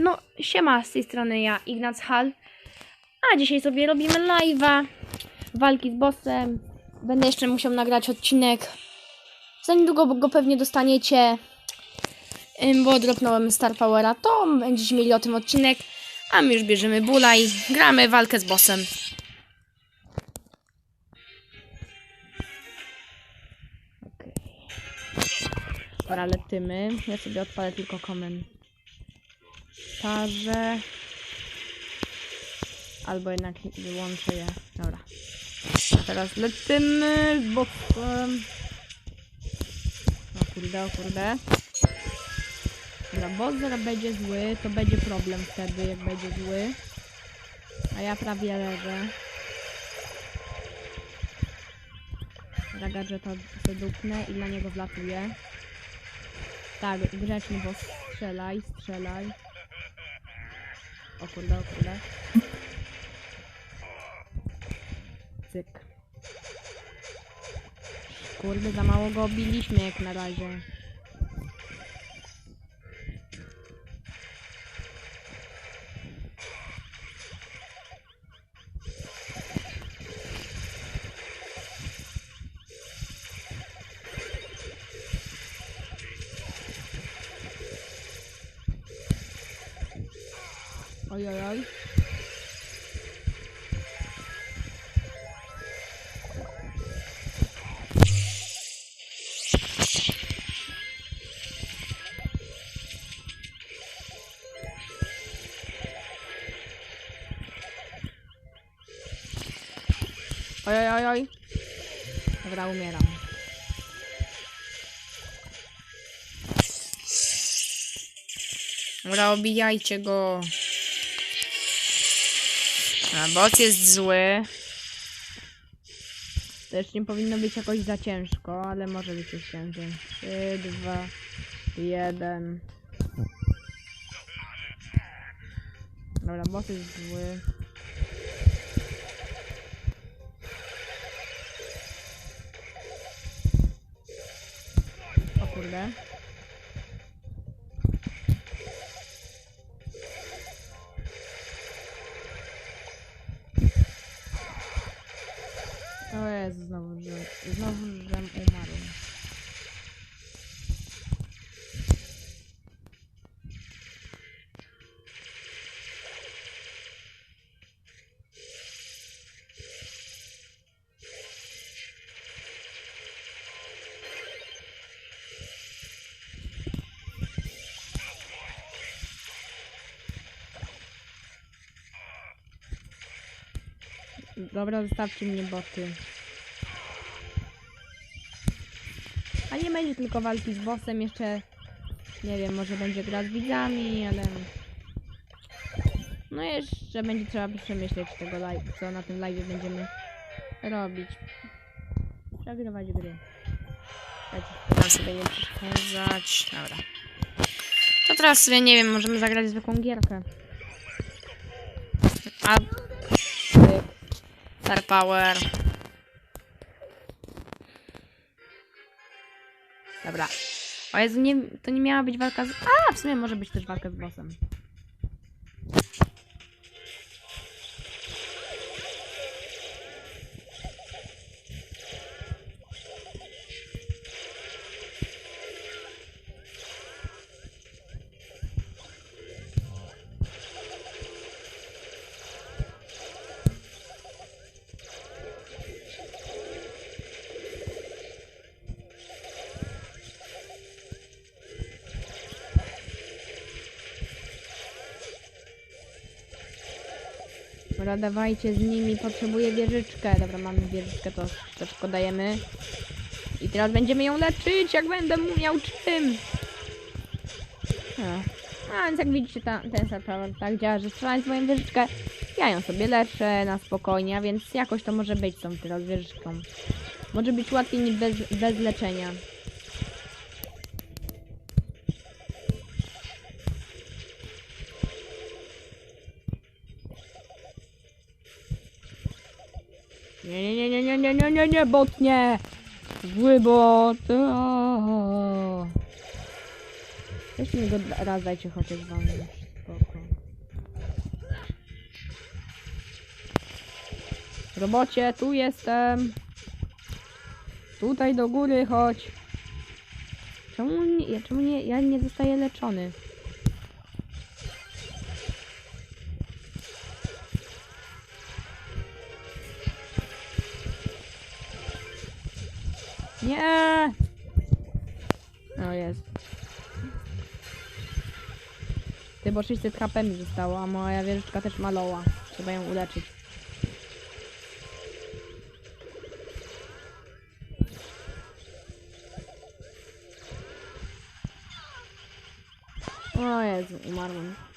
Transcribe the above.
No, siema, z tej strony ja, Ignac Hall. A dzisiaj sobie robimy live'a. Walki z bossem. Będę jeszcze musiał nagrać odcinek. Za niedługo go pewnie dostaniecie. Bo dropnąłem Star Powera. To będziecie mieli o tym odcinek. A my już bierzemy bula i gramy walkę z bossem. Dobra, letymy. Ja sobie odpalę tylko komentarze. Albo jednak wyłączę je. Dobra. A teraz letymy z bossem. O kurde, o kurde. Dobra, boss zaraz będzie zły, to będzie problem wtedy, jak będzie zły. A ja prawie leżę. Za gadżeta sobie dupnę i na niego wlatuję. Tak, grzeczny boss, strzelaj, strzelaj. O kurde, o kurde. Cyk. Kurde, za mało go obiliśmy jak na razie. Oj, oj, oj. Oj, oj, oj, oj. Dobra, umieram. Dobra, obijajcie go. A boss jest zły. Też nie powinno być jakoś za ciężko, ale może być już ciężej. 3, 2, 1. Dobra, boss jest zły. O kurde. O Jezu, znowu, że, znowu, że umarł. Dobra, zostawcie mnie boty. A nie będzie tylko walki z bossem, jeszcze nie wiem, może będzie gra z widzami, ale no jeszcze będzie trzeba przemyśleć tego live, co na tym live będziemy robić. Przegrywać gry. Teraz sobie nie przeszkadzać. Dobra. To teraz sobie nie wiem, możemy zagrać zwykłą gierkę. A Star Power. Dobra. O Jezu, nie, to nie miała być walka z... A, w sumie może być też walka z bossem. Dobra, dawajcie z nimi, potrzebuję wieżyczkę. Dobra, mamy wieżyczkę, to szybko dajemy. I teraz będziemy ją leczyć, jak będę miał czym. A, a więc jak widzicie, ta, ten Star Power tak działa, że strzelając moją wieżyczkę, ja ją sobie leczę na spokojnie, a więc jakoś to może być tą teraz wieżyczką. Może być łatwiej niż bez, bez leczenia. Nie, nie, nie, nie, nie, nie, nie, nie, bot nie! Zły bot! O. Mi go raz dajcie chociaż wam spoko. Robocie, tu jestem! Tutaj do góry chodź! Czemu nie, ja, czemu nie, ja nie zostaję leczony? Nie! O jest. Ty, bo 600 HP mi zostało, a moja wieżyczka też maloła. Trzeba ją uleczyć. O Jezu, umarłem.